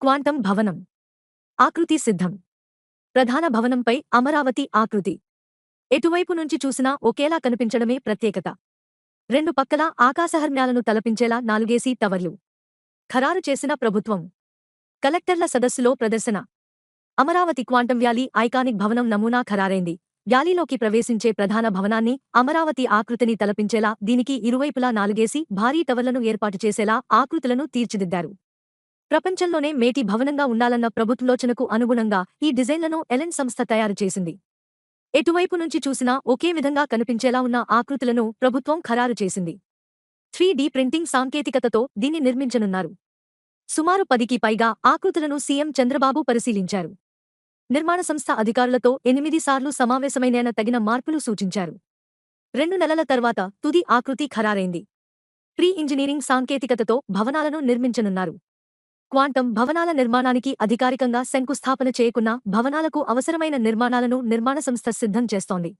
Quantum భవనం. ఆకృతి సిద్ధం. ప్రధాన భవనంపై అమరావతి ఆకృతి. ఎటువైపు నుంచి చూసినా ఒకేలా కనిపించడమే ప్రత్యేకత. రెండు పక్కల ఆకాశహర్మ్యాలను తలపించేలా నాలుగేసి టవర్లు. ఖరారు చేసిన ప్రభుత్వం. కలెక్టర్ల సదస్సులో ప్రదర్శన. అమరావతి క్వాంటం వ్యాలీ ఐకానిక్ భవనం నమూనా ఖరారైంది. వ్యాలీలోకి ప్రవేశించే ప్రధాన భవనాన్ని అమరావతి ఆకృతిని తలపించేలా దీనికి ఇరువైపులా నాలుగేసి భారీ టవర్లను ఏర్పాటు చేసేలా ఆకృతులను తీర్చిదిద్దారు. ప్రపంచంలోనే మేటి భవనంగా ఉండాలన్న ప్రభుత్వలోచనకు అనుగుణంగా ఈ డిజైన్లను ఎలెన్ సంస్థ తయారు చేసింది. ఎటువైపు నుంచి చూసినా ఒకే విధంగా కనిపించేలా ఉన్న ఆకృతులను ప్రభుత్వం ఖరారు చేసింది. త్రీ డి ప్రింటింగ్ సాంకేతికతతో దీన్ని నిర్మించనున్నారు. సుమారు పదికి పైగా ఆకృతులను సీఎం చంద్రబాబు పరిశీలించారు. నిర్మాణ సంస్థ అధికారులతో ఎనిమిది సార్లు సమావేశమైన తగిన మార్పులు సూచించారు. రెండు నెలల తర్వాత తుది ఆకృతి ఖరారైంది. ప్రీ ఇంజనీరింగ్ సాంకేతికతతో భవనాలను నిర్మించనున్నారు. క్వాంటం భవనాల నిర్మాణానికి అధికారికంగా శంకుస్థాపన చేయకున్నా భవనాలకు అవసరమైన నిర్మాణాలను నిర్మాణ సంస్థ సిద్ధం చేస్తోంది.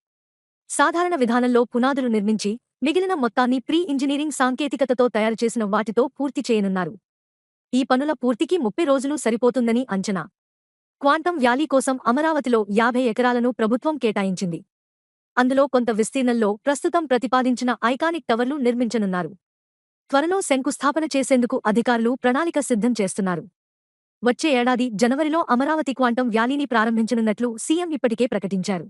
సాధారణ విధానంలో పునాదులు నిర్మించి మిగిలిన మొత్తాన్ని ప్రీ ఇంజనీరింగ్ సాంకేతికతతో తయారు చేసిన వాటితో పూర్తి చేయనున్నారు. ఈ పనుల పూర్తికి ముప్పై రోజులు సరిపోతుందని అంచనా. క్వాంటం వ్యాలీ కోసం అమరావతిలో యాభై ఎకరాలను ప్రభుత్వం కేటాయించింది. అందులో కొంత విస్తీర్ణంలో ప్రస్తుతం ప్రతిపాదించిన ఐకానిక్ టవర్లు నిర్మించనున్నారు. త్వరలో శంకుస్థాపన చేసేందుకు అధికారులు ప్రణాళిక సిద్ధం చేస్తున్నారు. వచ్చే ఏడాది జనవరిలో అమరావతి క్వాంటం వ్యాలీని ప్రారంభించనున్నట్లు సీఎం ఇప్పటికే ప్రకటించారు.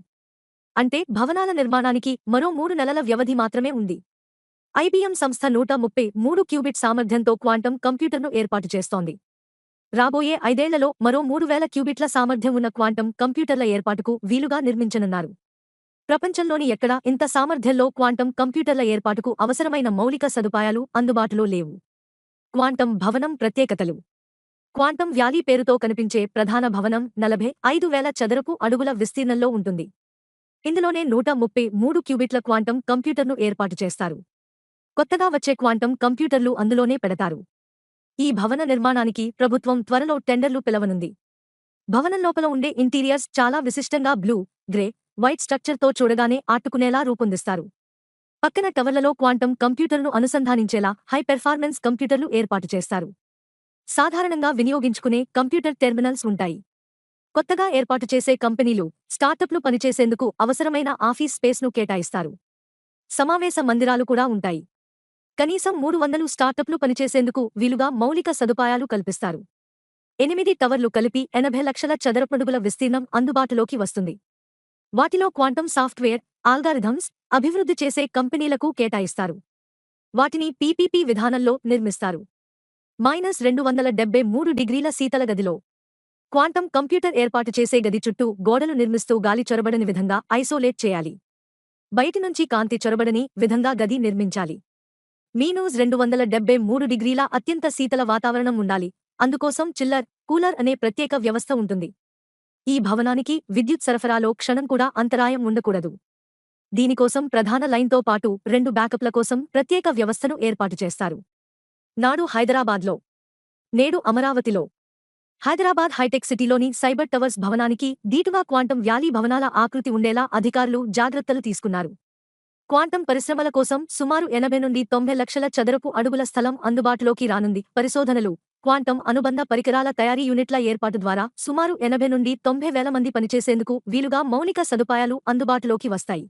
అంటే భవనాల నిర్మాణానికి మరో మూడు నెలల వ్యవధి మాత్రమే ఉంది. ఐబీఎం సంస్థ నూట ముప్పై మూడు క్యూబిట్ సామర్థ్యంతో క్వాంటం కంప్యూటర్ను ఏర్పాటు చేస్తోంది. రాబోయే ఐదేళ్ళలో మరో మూడు వేల క్యూబిట్ల సామర్థ్యం ఉన్న క్వాంటం కంప్యూటర్ల ఏర్పాటుకు వీలుగా నిర్మించనున్నారు. ప్రపంచంలోని ఎక్కడా ఇంత సామర్థ్యంలో క్వాంటం కంప్యూటర్ల ఏర్పాటుకు అవసరమైన మౌలిక సదుపాయాలు అందుబాటులో లేవు. క్వాంటం భవనం ప్రత్యేకతలు. క్వాంటం వ్యాలీ పేరుతో కనిపించే ప్రధాన భవనం నలభై ఐదు వేల చదరపు అడుగుల విస్తీర్ణంలో ఉంటుంది. ఇందులోనే నూట ముప్పై మూడు క్యూబిట్ల క్వాంటం కంప్యూటర్ను ఏర్పాటు చేస్తారు. కొత్తగా వచ్చే క్వాంటం కంప్యూటర్లు అందులోనే పెడతారు. ఈ భవన నిర్మాణానికి ప్రభుత్వం త్వరలో టెండర్లు పిలవనుంది. భవనం లోపల ఉండే ఇంటీరియర్స్ చాలా విశిష్టంగా బ్లూ గ్రే వైట్ స్ట్రక్చర్తో చూడగానే ఆట్టుకునేలా రూపొందిస్తారు. పక్కన టవర్లలో క్వాంటం కంప్యూటర్ను అనుసంధానించేలా హై పెర్ఫార్మెన్స్ కంప్యూటర్లు ఏర్పాటు చేస్తారు. సాధారణంగా వినియోగించుకునే కంప్యూటర్ టెర్మినల్స్ ఉంటాయి. కొత్తగా ఏర్పాటు చేసే కంపెనీలు స్టార్టప్లు పనిచేసేందుకు అవసరమైన ఆఫీస్ స్పేస్ను కేటాయిస్తారు. సమావేశ మందిరాలు కూడా ఉంటాయి. కనీసం మూడు వందలు స్టార్టప్లు పనిచేసేందుకు వీలుగా మౌలిక సదుపాయాలు కల్పిస్తారు. ఎనిమిది టవర్లు కలిపి ఎనభై లక్షల చదరపడుగుల విస్తీర్ణం అందుబాటులోకి వస్తుంది. వాటిలో క్వాంటం సాఫ్ట్వేర్ ఆల్గారిథమ్స్ అభివృద్ధి చేసే కంపెనీలకు కేటాయిస్తారు. వాటిని పీపీపీ విధానంలో నిర్మిస్తారు. మైనస్ రెండు వందల డెబ్బై మూడు డిగ్రీల శీతల గదిలో. క్వాంటం కంప్యూటర్ ఏర్పాటు చేసే గది చుట్టూ గోడలు నిర్మిస్తూ గాలి చొరబడని విధంగా ఐసోలేట్ చేయాలి. బయటి నుంచి కాంతి చొరబడని విధంగా గది నిర్మించాలి. మీనూస్ రెండు వందల డెబ్బై మూడు డిగ్రీల అత్యంత శీతల వాతావరణం ఉండాలి. అందుకోసం చిల్లర్ కూలర్ అనే ప్రత్యేక వ్యవస్థ ఉంటుంది. ఈ భవనానికి విద్యుత్ సరఫరాలో క్షణం కూడా అంతరాయం ఉండకూడదు. దీనికోసం ప్రధాన లైన్తో పాటు రెండు బ్యాకప్ల కోసం ప్రత్యేక వ్యవస్థను ఏర్పాటు చేస్తారు. నాడు హైదరాబాద్లో నేడు అమరావతిలో. హైదరాబాద్ హైటెక్ సిటీలోని సైబర్ టవర్స్ భవనానికి దీటుగా క్వాంటం వ్యాలీ భవనాల ఆకృతి ఉండేలా అధికారులు జాగ్రత్తలు తీసుకున్నారు. క్వాంటం పరిశ్రమల కోసం సుమారు ఎనభై నుండి తొంభై లక్షల చదరపు అడుగుల స్థలం అందుబాటులోకి రానుంది. పరిశోధనలు క్వాంటం అనుబంధ పరికరాల తయారీ యూనిట్ల ఏర్పాటు ద్వారా సుమారు ఎనభై నుండి తొంభై వేల మంది పనిచేసేందుకు వీలుగా మౌలిక సదుపాయాలు అందుబాటులోకి వస్తాయి.